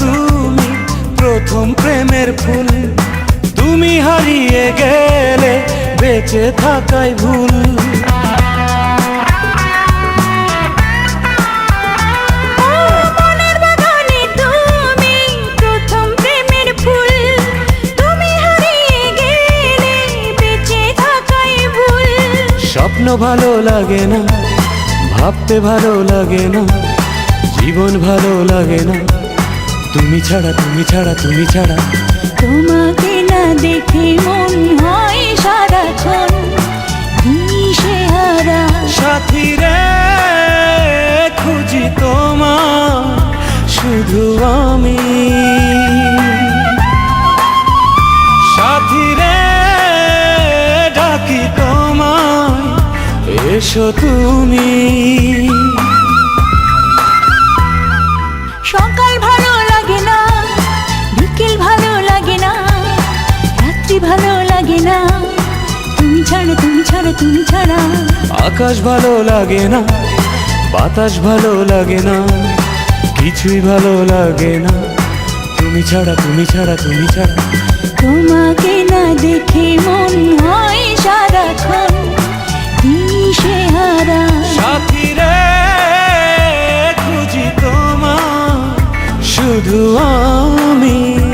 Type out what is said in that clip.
তুমি প্রথম প্রেমের ফুল। তুমি হারিয়ে গেলে বেঁচে থাকাই ভুল। স্বপ্ন ভালো লাগে না ভাবতে ভালো লাগে না জীবন ভালো লাগে না। তুমি ছাড়া তুমি ছাড়া তুমি ছাড়া। তোমাকে না দেখে মন হয় সারাক্ষণ দিশেহারা সাথী রে খুঁজি তোমার শুধু আমি। সাথী রে ডাকি তোমায় এসো তুমি। না। তুমি ছাড়া তুমি ছাড়া তুমি ছাড়া। আকাশ ভালো লাগে না বাতাস ভালো লাগে না কিছুই ভালো লাগে না। তুমি ছাড়া তুমি ছাড়া তুমি ছাড়া। তোমাকে না দেখে মন হয় সারাক্ষণ দিশে হারা? সাথী রে খুঁজি তোমার শুধু আমি।